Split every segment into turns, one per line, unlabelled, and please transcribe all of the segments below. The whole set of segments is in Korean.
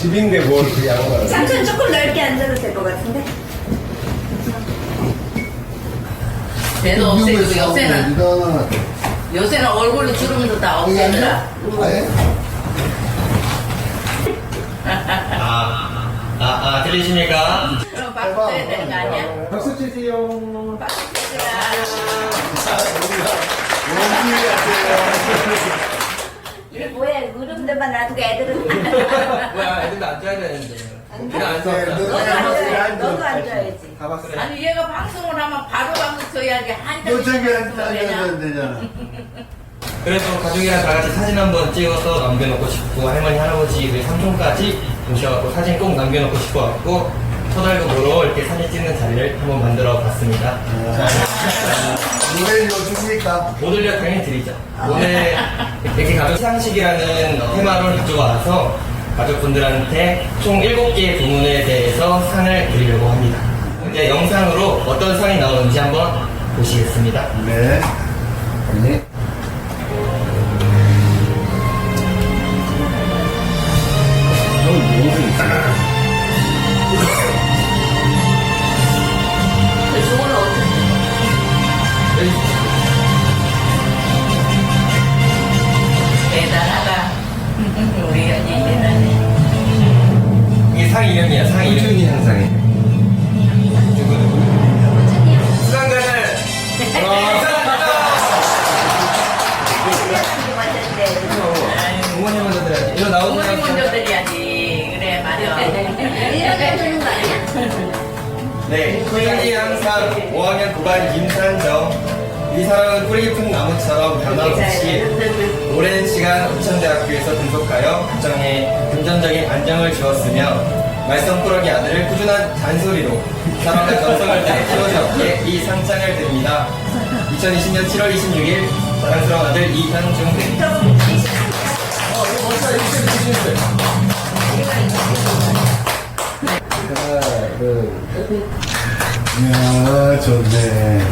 집인데 뭘 그렇게 양호하지?
삼촌 조금 넓게 앉아도 될 것 같은데?
배도 없애고 요새는 요새는 얼굴로 주름도 다 없애더라.
아예
아, 아, 아, 들리십니까?
그럼 박수 쳐야 되는 거 아니야?
박수 치세요.
박수 치라.
이게 뭐야 무릎들만 놔두고 애들은
뭐야, 애들도 앉아야 되는데. 그냥 앉아.
너도 앉아야지 너도 앉아야지
다 봤어요.
아니 얘가 방송을 하면 바로 방송 쳐야지 한참
너 저기? 앉아야 되잖아
그래도 가족이랑 다 같이 사진 한번 찍어서 남겨놓고 싶고, 할머니, 할아버지, 우리 삼촌까지 모셔갖고 사진 꼭 남겨놓고 싶어갖고, 터달고 이렇게 사진 찍는 자리를 한번 만들어 봤습니다.
노래 읽어줍니까?
오늘요 당연히 드리죠. 오늘 이렇게 가족 시상식이라는 테마로 가지고 와서 가족분들한테 총 7개의 부문에 대해서 상을 드리려고 합니다. 이제 영상으로 어떤 상이 나오는지 한번 보시겠습니다.
네 네.
네, 꾸준히 항상 5학년 9반 김산정. 이 사람은 뿌리 깊은 나무처럼 변함없이 오랜 시간 우천대학교에서 등록하여 가정에 금전적인 안정을 주었으며 말썽꾸러기 아들을 꾸준한 잔소리로 사랑과 정성을 다해 키워주었기에 이 상장을 드립니다. 2020년 7월 26일 사랑스러운 아들 이현중
하나 둘야 좋네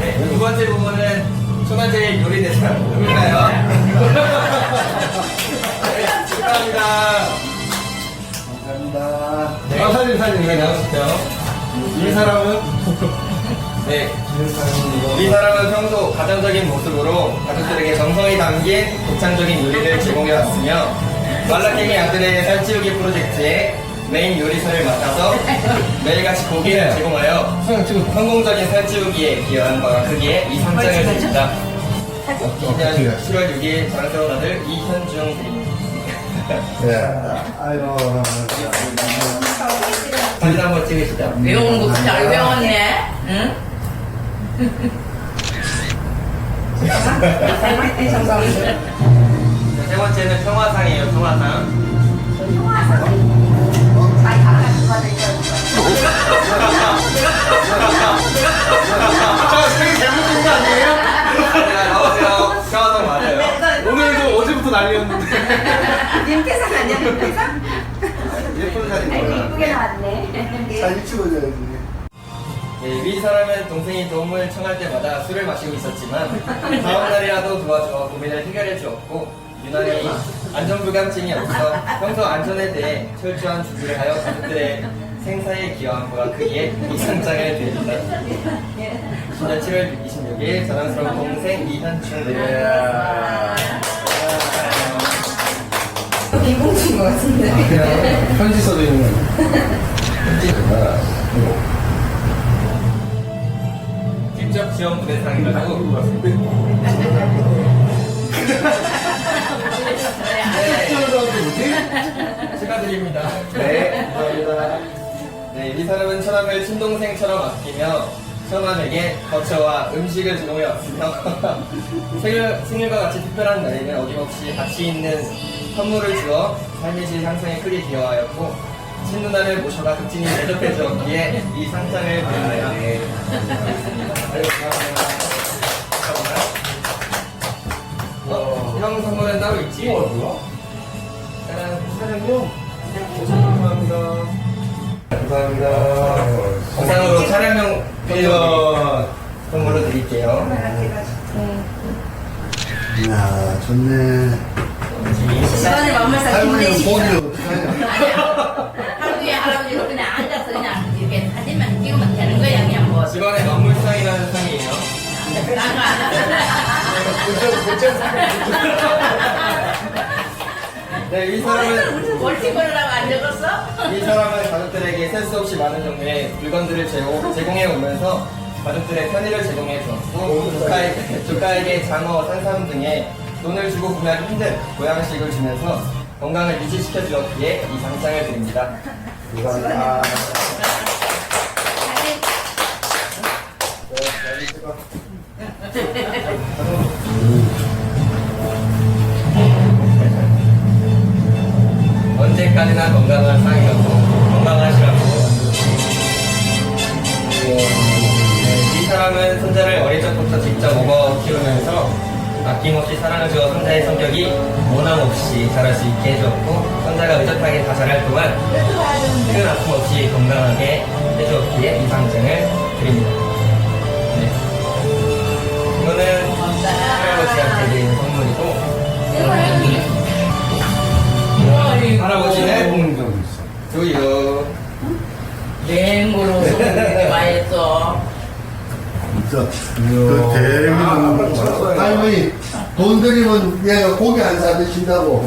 네, 두 번째 부분은 초가제의 요리 대상 누굴까요? 네, 축하합니다.
감사합니다
네.
아, 사진, 사진, 이거 나오시죠? 이 사람은?
네. 이 사람은 평소 가정적인 모습으로 가족들에게 정성이 담긴 독창적인 요리를 제공해왔으며 말라깽이 아들의 살찌우기 프로젝트에 메인 요리사를 맡아서 매일같이 고기를 제공하여
수상 찍어.
성공적인 살찌우기에 기여한 바가 크기에 이 상장을 드립니다.
어떻게
2000년 7월 6일 자랑스러운 아들 이현중 드립니다.
야 아이고
사진 한번 찍으시죠.
외우는 거잘 외웠네. 응?
세 번째는 평화상이에요, 평화상.
자기 님께상 아니야 님께상?
예쁜 사진
아이고
나와요.
이쁘게 나왔네
사진 찍어줘야지
네, 위 사람은 동생이 도움을 청할 때마다 술을 마시고 있었지만 다음 날이라도 도와줘 고민을 해결해 주었고 유난히 안전불감증이 없어 평소 안전에 대해 철저한 준비를 하여 가족들의 생사에 기여한 거가 크기에 이 상장을 드립니다. 20년 7월 26일 자랑스러운 동생 이현춘 네.
비공주인 것 같은데
그냥 편지 써져 있는 거.
직접 지원 부대상이라고 네. 축하드립니다.
네, 감사합니다.
네, 이 사람은 처남을 친동생처럼 아끼며 처남에게 거처와 음식을 제공해 왔으며 생일, 생일과 같이 특별한 날에는 어김없이 가치 있는 선물을 주어 삶의 질 향상에 크게 기여하였고 친누나를 모셔가 극진히 대접해 주었기에 이 상장을 드립니다. 네. 감사합니다. 어, 형 선물은 따로 있지?
어, 뭐야?
짜란.
사장님. 감사합니다. 감사합니다.
영상으로 촬영용 이거 선물로 드릴게요.
이야, 좋네.
만물사
할머니는
힘내시고
보기 어떡하냐.
하루 뒤에 할아버지가 그냥 앉아서 그냥 이렇게 사진만 찍으면 되는 거야 그냥 뭐
직원의 만물상이라는 상이에요. 네, 이 사람은
멀티걸라고 안 적었어?
이 사람은 가족들에게 셀 수 없이 많은 종류의 물건들을 제공, 제공해 오면서 가족들의 편의를 제공해 주었고 조카에게, 조카에게 장어, 산삼 등의 돈을 주고 구매하기 힘든 보양식을 주면서 건강을 유지시켜 주었기에 이 장상을 드립니다.
감사합니다.
언제까지나 건강한 상이라고 건강하시라고 네, 이 사람은 손자를 어릴 적부터 직접 먹어 키우면서 아낌없이 사랑을 주어 손자의 성격이 모남 없이 자랄 수 있게 해주었고 손자가 의젓하게 다 자랄 동안 큰 아픔 없이 건강하게 해주었기에 이 상장을 드립니다. 네. 이거는 할아버지한테 드리는 선물이고 두유
냉으로 소금이
진짜. 그 대미는 할머니 돈 들이면 얘가 고기 안 사드신다고.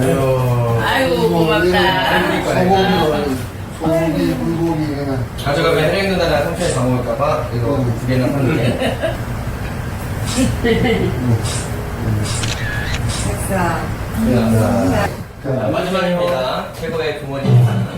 아이고 고맙다.
소고기, 소고기, 불고기 그냥.
가져가면 혜령 누나가 상처에 담을까봐 이거 두 개나 샀는데.
됐어
자, 마지막입니다. 최고의 부모님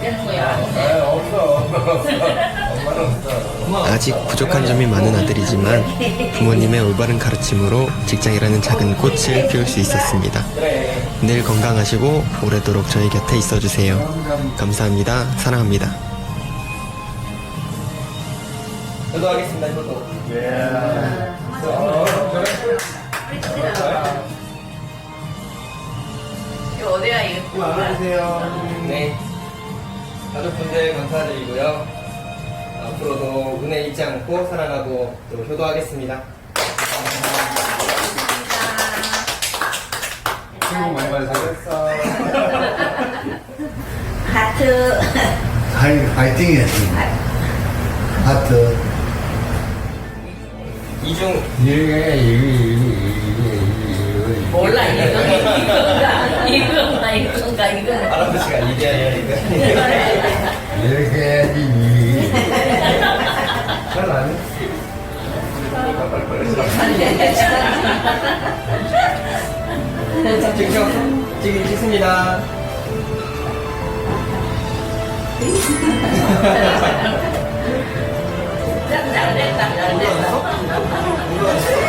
되는 거야
아, 없어. 엄마는 없어.
고마워
아직 부족한 점이 많은 아들이지만 부모님의 올바른 가르침으로 직장이라는 작은 꽃을 피울 수 있었습니다. 늘 건강하시고 오래도록 저희 곁에 있어주세요. 감사합니다. 사랑합니다.
저도 하겠습니다 저도
이거 어디야 이거
안녕하세요.
네. 가족분들 감사드리고요. 앞으로도 은혜 잊지 않고 사랑하고 또 효도하겠습니다.
친구 많이 많이 사겠어.
하트
하이, 화이팅 해야지. 하트.
이중
이게, 이게, 이게, 이게,
몰라 이건가 이건가 이건 나 이거
할아버지가 이래야 이래.
이렇게 해야지. 잘안 했지.
직접 지금 찍습니다. 짱짱 짱짱 짱짱 어?